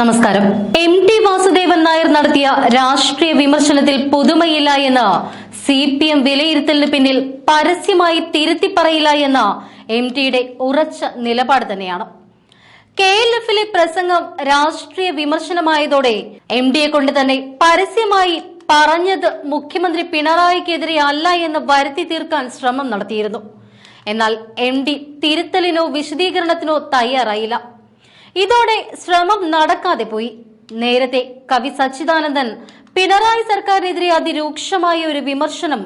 നമസ്കാരം. M T Vasudevan Nair നടത്തിയ രാഷ്ട്രീയ വിമർശനത്തിൽ പുതുമയില്ല എന്ന് സി പി എം വിലയിരുത്തലിന് പിന്നിൽ പരസ്യമായി തിരുത്തി പറയില്ല എന്ന എം ടിയുടെ ഉറച്ച നിലപാട് തന്നെയാണ്. കെ എൽ എഫിലെ പ്രസംഗം രാഷ്ട്രീയ വിമർശനമായതോടെ എം ഡിയെ കൊണ്ട് തന്നെ പരസ്യമായി പറഞ്ഞത് മുഖ്യമന്ത്രി പിണറായിക്കെതിരെ അല്ല എന്ന് വരുത്തി തീർക്കാൻ ശ്രമം നടത്തിയിരുന്നു. എന്നാൽ എം ഡി തിരുത്തലിനോ വിശദീകരണത്തിനോ തയ്യാറായില്ല. ഇതോടെ ശ്രമം നടക്കാതെ പോയി. നേരത്തെ കവി സച്ചിദാനന്ദൻ പിണറായി സർക്കാരിനെതിരെ അതിരൂക്ഷമായ ഒരു വിമർശനം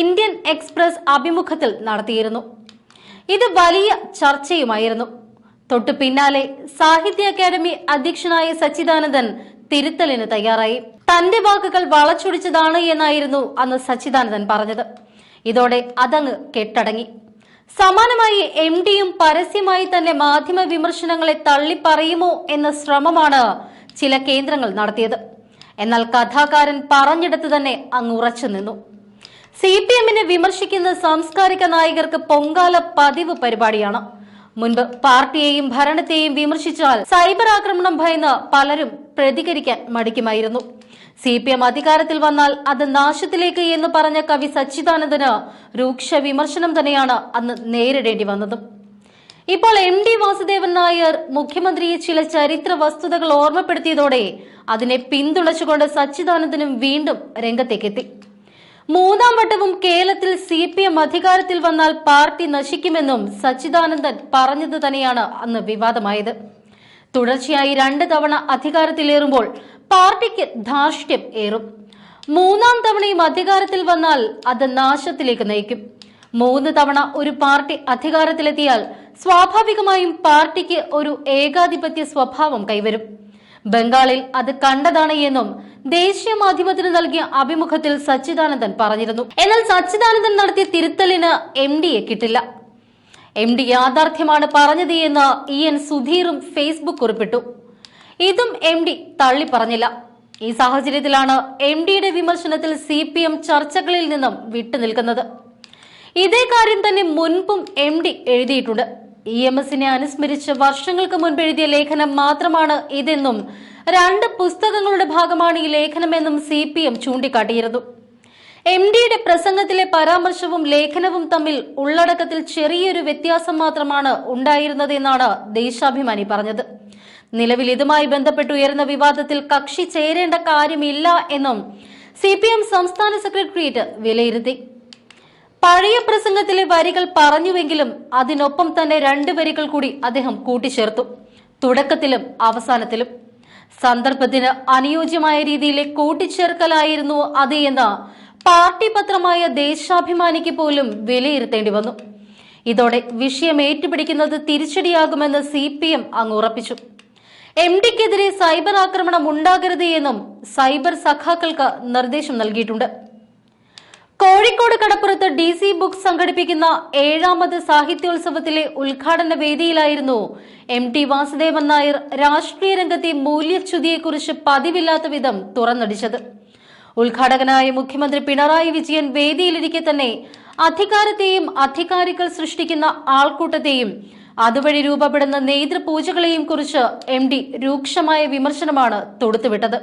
ഇന്ത്യൻ എക്സ്പ്രസ് അഭിമുഖത്തിൽ നടത്തിയിരുന്നു. ഇത് വലിയ ചർച്ചയുമായിരുന്നു. തൊട്ടു പിന്നാലെ സാഹിത്യ അക്കാദമി അധ്യക്ഷനായ സച്ചിദാനന്ദൻ തിരുത്തലിന് തയ്യാറായി. തന്റെ വാക്കുകൾ വളച്ചൊടിച്ചതാണ് എന്നായിരുന്നു അന്ന് സച്ചിദാനന്ദൻ പറഞ്ഞത്. ഇതോടെ അതങ്ങ് കെട്ടടങ്ങി. സമാനമായി എം ഡിയും പരസ്യമായി തന്നെ മാധ്യമ വിമർശനങ്ങളെ തള്ളിപ്പറയുമോ എന്ന ശ്രമമാണ് ചില കേന്ദ്രങ്ങൾ നടത്തിയത്. എന്നാൽ കഥാകാരൻ പറഞ്ഞിടത്ത് തന്നെ അങ്ങ് ഉറച്ചു നിന്നു. സി പി എമ്മിനെ വിമർശിക്കുന്ന സാംസ്കാരിക നായകർക്ക് പൊങ്കാല പതിവ് പരിപാടിയാണ്. മുൻപ് പാർട്ടിയെയും ഭരണത്തെയും വിമർശിച്ചാൽ സൈബർ ആക്രമണം ഭയന്ന് പലരും പ്രതികരിക്കാൻ മടിക്കുമായിരുന്നു. സി പി എം അധികാരത്തിൽ വന്നാൽ അത് നാശത്തിലേക്ക് എന്ന് പറഞ്ഞ കവി സച്ചിദാനന്ദന് രൂക്ഷ വിമർശനം തന്നെയാണ് അന്ന് നേരിടേണ്ടി വന്നത്. ഇപ്പോൾ എം ഡി വാസുദേവൻ നായർ മുഖ്യമന്ത്രിയെ ചില ചരിത്ര വസ്തുതകൾ ഓർമ്മപ്പെടുത്തിയതോടെ അതിനെ പിന്തുണച്ചുകൊണ്ട് സച്ചിദാനന്ദനും വീണ്ടും രംഗത്തേക്കെത്തി. മൂന്നാം വട്ടവും കേരളത്തിൽ സി പി എം അധികാരത്തിൽ വന്നാൽ പാർട്ടി നശിക്കുമെന്നും സച്ചിദാനന്ദൻ പറഞ്ഞത് തന്നെയാണ് അന്ന് വിവാദമായത്. തുടർച്ചയായി രണ്ട് തവണ അധികാരത്തിലേറുമ്പോൾ പാർട്ടിക്ക് ധാർഷ്ട്യം ഏറും. മൂന്നാം തവണയും അധികാരത്തിൽ വന്നാൽ അത് നാശത്തിലേക്ക് നയിക്കും. മൂന്ന് തവണ ഒരു പാർട്ടി അധികാരത്തിലെത്തിയാൽ സ്വാഭാവികമായും പാർട്ടിക്ക് ഒരു ഏകാധിപത്യ സ്വഭാവം കൈവരും. ബംഗാളിൽ അത് കണ്ടതാണ് എന്നും ദേശീയ മാധ്യമത്തിന് നൽകിയ അഭിമുഖത്തിൽ സച്ചിദാനന്ദൻ പറഞ്ഞിരുന്നു. എന്നാൽ സച്ചിദാനന്ദൻ നടത്തിയ തിരുത്തലിന് എം ഡിയെ കിട്ടില്ല. എം ഡി യാഥാർത്ഥ്യമാണ് പറഞ്ഞത് എന്ന് ഇ എൻ സുധീറും ഫേസ്ബുക്ക് കുറിപ്പിട്ടു. ഇതും എം ഡി തള്ളി പറഞ്ഞില്ല. ഈ സാഹചര്യത്തിലാണ് എം ഡിയുടെ വിമർശനത്തിൽ സി പി എം ചർച്ചകളിൽ നിന്നും വിട്ടുനിൽക്കുന്നത് ഇതേ കാര്യം തന്നെ മുൻപും എം ഡി എഴുതിയിട്ടുണ്ട്. ഇ എം എസിനെ അനുസ്മരിച്ച് വർഷങ്ങൾക്ക് മുൻപ് എഴുതിയ ലേഖനം മാത്രമാണ് ഇതെന്നും രണ്ട് പുസ്തകങ്ങളുടെ ഭാഗമാണ് ഈ ലേഖനമെന്നും സി പി എം ചൂണ്ടിക്കാട്ടിയിരുന്നു. എം ഡിയുടെ പ്രസംഗത്തിലെ പരാമർശവും ലേഖനവും തമ്മിൽ ഉള്ളടക്കത്തിൽ ചെറിയൊരു വ്യത്യാസം മാത്രമാണ് ഉണ്ടായിരുന്നത് എന്നാണ് ദേശാഭിമാനി പറഞ്ഞത്. നിലവിൽ ഇതുമായി ബന്ധപ്പെട്ട് ഉയർന്ന വിവാദത്തിൽ കക്ഷി ചേരേണ്ട കാര്യമില്ല എന്നും സി പി എം സംസ്ഥാന സെക്രട്ടേറിയറ്റ് വിലയിരുത്തി. പഴയ പ്രസംഗത്തിലെ വരികൾ പറഞ്ഞുവെങ്കിലും അതിനൊപ്പം തന്നെ രണ്ട് വരികൾ കൂടി അദ്ദേഹം കൂട്ടിച്ചേർത്തു. തുടക്കത്തിലും അവസാനത്തിലും. സന്ദർഭത്തിന് അനുയോജ്യമായ രീതിയിലെ കൂട്ടിച്ചേർക്കലായിരുന്നു അത് എന്ന് പാർട്ടി പത്രമായ ദേശാഭിമാനിക്ക് പോലും വിലയിരുത്തേണ്ടി വന്നു. ഇതോടെ വിഷയം ഏറ്റുപിടിക്കുന്നത് തിരിച്ചടിയാകുമെന്ന് സി പി എം അങ്ങ് ഉറപ്പിച്ചു. എം ഡിക്കെതിരെ സൈബർ ആക്രമണം ഉണ്ടാകരുത് എന്നും സൈബർ സഖാക്കൾക്ക് നിർദ്ദേശം നൽകിയിട്ടുണ്ട്. കോഴിക്കോട് കടപ്പുറത്ത് ഡി സി ബുക്സ് സംഘടിപ്പിക്കുന്ന ഏഴാമത് സാഹിത്യോത്സവത്തിലെ ഉദ്ഘാടന വേദിയിലായിരുന്നു എം ടി വാസുദേവൻ നായർ രാഷ്ട്രീയ രംഗത്തെ മൂല്യച്യുതിയെക്കുറിച്ച് പതിവില്ലാത്ത വിധം തുറന്നടിച്ചത്. ഉദ്ഘാടകനായ മുഖ്യമന്ത്രി പിണറായി വിജയൻ വേദിയിലിരിക്കെ തന്നെ അധികാരത്തെയും അധികാരികൾ സൃഷ്ടിക്കുന്ന ആൾക്കൂട്ടത്തെയും അതുവഴി രൂപപ്പെടുന്ന നേതൃപൂജകളെയും കുറിച്ച് എം ഡി രൂക്ഷമായ വിമർശനമാണ് തൊടുത്തുവിട്ടത്.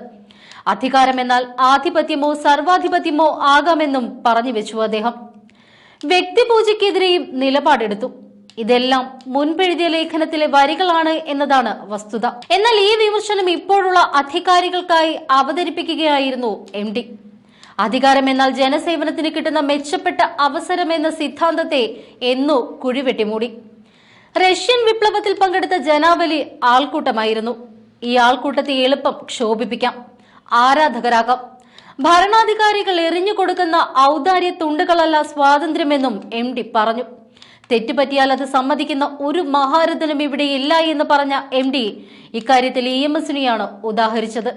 അധികാരമെന്നാൽ ആധിപത്യമോ സർവാധിപത്യമോ ആകാമെന്നും പറഞ്ഞു വെച്ചു അദ്ദേഹം. വ്യക്തിപൂജയ്ക്കെതിരെയും നിലപാടെടുത്തു. ഇതെല്ലാം മുൻപെഴുതിയ ലേഖനത്തിലെ വരികളാണ് എന്നതാണ് വസ്തുത. എന്നാൽ ഈ വിമർശനം ഇപ്പോഴുള്ള അധികാരികൾക്കായി അവതരിപ്പിക്കുകയായിരുന്നു എം ഡി. അധികാരം എന്നാൽ ജനസേവനത്തിന് കിട്ടുന്ന മെച്ചപ്പെട്ട അവസരം എന്ന സിദ്ധാന്തത്തെ എന്നോ കുഴിവെട്ടിമൂടി. റഷ്യൻ വിപ്ലവത്തിൽ പങ്കെടുത്ത ജനാവലി ആൾക്കൂട്ടമായിരുന്നു. ഈ ആൾക്കൂട്ടത്തെ എളുപ്പം ക്ഷോഭിപ്പിക്കാം. ആരാധകരാകാം. ഭരണാധികാരികൾ എറിഞ്ഞു കൊടുക്കുന്ന ഔദാര്യ തുണ്ടുകളല്ല സ്വാതന്ത്ര്യമെന്നും എം ഡി പറഞ്ഞു. തെറ്റുപറ്റിയാൽ അത് സമ്മതിക്കുന്ന ഒരു മഹാരഥനും ഇവിടെ ഇല്ല എന്ന് പറഞ്ഞ എം ഡി ഇക്കാര്യത്തിൽ ഇ എം എസിനെയാണ് ഉദാഹരിച്ചത്.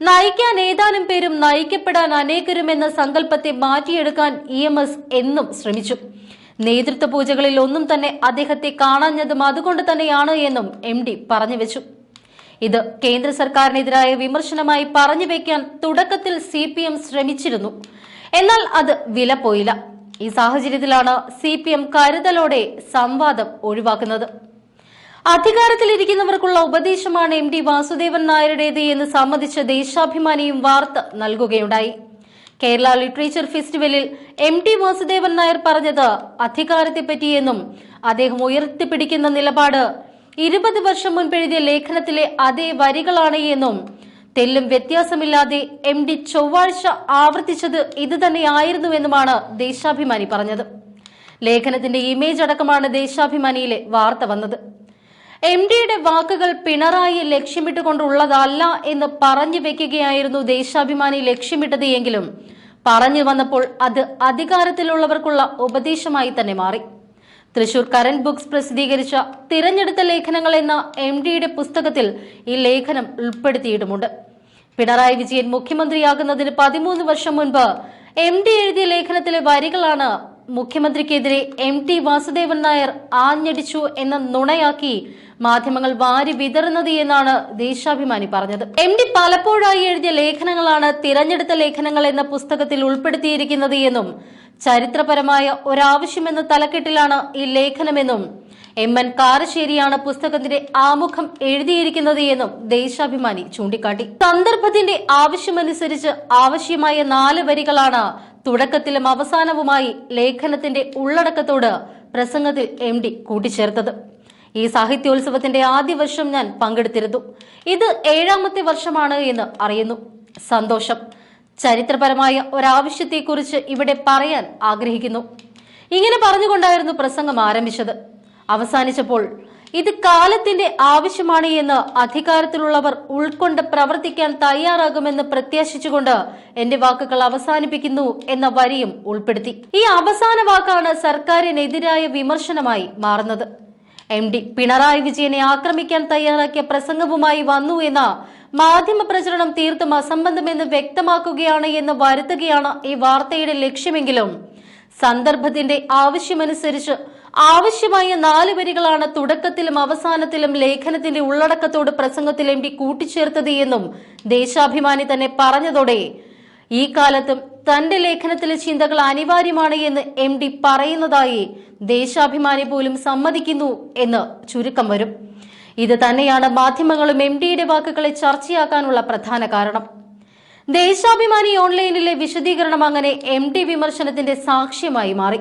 നയിക്കാൻ ഏതാനും പേരും നയിക്കപ്പെടാൻ അനേകരും എന്ന സങ്കല്പത്തെ മാറ്റിയെടുക്കാൻ ഇ എം എസ് എന്നും ശ്രമിച്ചു. നേതൃത്വ പൂജകളിൽ ഒന്നും തന്നെ അദ്ദേഹത്തെ കാണാഞ്ഞതും അതുകൊണ്ട് തന്നെയാണ് എന്നും എം ഡി പറഞ്ഞു വെച്ചു. ഇത് കേന്ദ്ര സർക്കാരിനെതിരായ വിമർശനമായി പറഞ്ഞു വെക്കാൻ തുടക്കത്തിൽ സി പി എം ശ്രമിച്ചിരുന്നു. എന്നാൽ അത് വില പോയില്ല. ഈ സാഹചര്യത്തിലാണ് സി പി എം കരുതലോടെ സംവാദം ഒഴിവാക്കുന്നത്. അധികാരത്തിലിരിക്കുന്നവർക്കുള്ള ഉപദേശമാണ് എം ഡി വാസുദേവൻ നായരുടേത് എന്ന് സമ്മതിച്ച ദേശാഭിമാനിയും വാർത്ത നൽകുകയുണ്ടായി. കേരള ലിറ്ററേച്ചർ ഫെസ്റ്റിവലിൽ എം ടി വാസുദേവൻ നായർ പറഞ്ഞത് അധികാരത്തെപ്പറ്റിയെന്നും അദ്ദേഹം ഉയർത്തിപ്പിടിക്കുന്ന നിലപാട്. ഇരുപത് വർഷം മുൻപ് എഴുതിയ ലേഖനത്തിലെ അതേ വരികളാണ് എന്നും തെല്ലും വ്യത്യാസമില്ലാതെ എം ഡി ചൊവ്വാഴ്ച ആവർത്തിച്ചത് ഇതുതന്നെയായിരുന്നുവെന്നുമാണ് ദേശാഭിമാനി പറഞ്ഞത്. ലേഖനത്തിന്റെ ഇമേജ് അടക്കമാണ് ദേശാഭിമാനിയിലെ വാർത്ത വന്നത്. എം ഡിയുടെ വാക്കുകൾ പിണറായി ലക്ഷ്യമിട്ടുകൊണ്ടുള്ളതല്ല എന്ന് പറഞ്ഞു വെക്കുകയായിരുന്നു ദേശാഭിമാനി ലക്ഷ്യമിട്ടത് എങ്കിലും. പറഞ്ഞു വന്നപ്പോൾ അത് അധികാരത്തിലുള്ളവർക്കുള്ള ഉപദേശമായി തന്നെ മാറി. തൃശൂർ കറന്റ് ബുക്സ് പ്രസിദ്ധീകരിച്ച തിരഞ്ഞെടുത്ത ലേഖനങ്ങൾ എന്ന എം ഡിയുടെ പുസ്തകത്തിൽ ഈ ലേഖനം ഉൾപ്പെടുത്തിയിട്ടുമുണ്ട്. പിണറായി വിജയൻ മുഖ്യമന്ത്രിയാകുന്നതിന് പതിമൂന്ന് വർഷം മുൻപ് എം ഡി എഴുതിയ ലേഖനത്തിലെ വരികളാണ് മുഖ്യമന്ത്രിക്കെതിരെ എം ടി വാസുദേവൻ നായർ ആഞ്ഞടിച്ചു എന്ന നുണയാക്കി മാധ്യമങ്ങൾ വാരി വിതറുന്നത് എന്നാണ് ദേശാഭിമാനി പറഞ്ഞത്. എം ഡി പലപ്പോഴായി എഴുതിയ ലേഖനങ്ങളാണ് തിരഞ്ഞെടുത്ത ലേഖനങ്ങൾ എന്ന പുസ്തകത്തിൽ ഉൾപ്പെടുത്തിയിരിക്കുന്നത് എന്നും ചരിത്രപരമായ ഒരാവശ്യമെന്ന തലക്കെട്ടിലാണ് ഈ ലേഖനമെന്നും എം എൻ കാരശ്ശേരിയാണ് പുസ്തകത്തിന്റെ ആമുഖം എഴുതിയിരിക്കുന്നത് എന്നും ദേശാഭിമാനി ചൂണ്ടിക്കാട്ടി. സന്ദർഭത്തിന്റെ ആവശ്യമനുസരിച്ച് ആവശ്യമായ നാല് വരികളാണ് തുടക്കത്തിലും അവസാനവുമായി ലേഖനത്തിന്റെ ഉള്ളടക്കത്തോട് പ്രസംഗത്തിൽ എം ഡി കൂട്ടിച്ചേർത്തത്. ഈ സാഹിത്യോത്സവത്തിന്റെ ആദ്യ വർഷം ഞാൻ പങ്കെടുത്തിരുന്നു. ഇത് ഏഴാമത്തെ വർഷമാണ് എന്ന് അറിയുന്നു. സന്തോഷം. ചരിത്രപരമായ ഒരാവശ്യത്തെക്കുറിച്ച് ഇവിടെ പറയാൻ ആഗ്രഹിക്കുന്നു. ഇങ്ങനെ പറഞ്ഞുകൊണ്ടായിരുന്നു പ്രസംഗം ആരംഭിച്ചത്. അവസാനിച്ചപ്പോൾ ഇത് കാലത്തിന്റെ ആവശ്യമാണ് എന്ന് അധികാരത്തിലുള്ളവർ ഉൾക്കൊണ്ട് പ്രവർത്തിക്കാൻ തയ്യാറാകുമെന്ന് പ്രത്യാശിച്ചുകൊണ്ട് എന്റെ വാക്കുകൾ അവസാനിപ്പിക്കുന്നു എന്ന വരിയും ഉൾപ്പെടുത്തി. ഈ അവസാന വാക്കാണ് സർക്കാരിനെതിരായ വിമർശനമായി മാറുന്നത്. എം ഡി പിണറായി വിജയനെ ആക്രമിക്കാൻ തയ്യാറാക്കിയ പ്രസംഗവുമായി വന്നു എന്ന മാധ്യമ പ്രചരണം തീർത്തും അസംബന്ധമെന്ന് വ്യക്തമാക്കുകയാണ് എന്ന് വരുത്തുകയാണ് ഈ വാർത്തയുടെ ലക്ഷ്യമെങ്കിലും. സന്ദർഭത്തിന്റെ ആവശ്യമനുസരിച്ച് ആവശ്യമായ നാല് വരികളാണ് തുടക്കത്തിലും അവസാനത്തിലും ലേഖനത്തിന്റെ ഉള്ളടക്കത്തോട് പ്രസംഗത്തിൽ എം ഡി കൂട്ടിച്ചേർത്തത് എന്നും ദേശാഭിമാനി തന്നെ പറഞ്ഞതോടെ ഈ കാലത്തും തന്റെ ലേഖനത്തിലെ ചിന്തകൾ അനിവാര്യമാണ് എന്ന് എം ഡി പറയുന്നതായി ദേശാഭിമാനി പോലും സമ്മതിക്കുന്നു എന്ന് ചുരുക്കം വരും. ഇത് തന്നെയാണ് മാധ്യമങ്ങളും എം ഡിയുടെ വാക്കുകളെ ചർച്ചയാക്കാനുള്ള പ്രധാന കാരണം. ദേശാഭിമാനി ഓൺലൈനിലെ വിശദീകരണം അങ്ങനെ എം ഡി വിമർശനത്തിന്റെ സാക്ഷ്യമായി മാറി.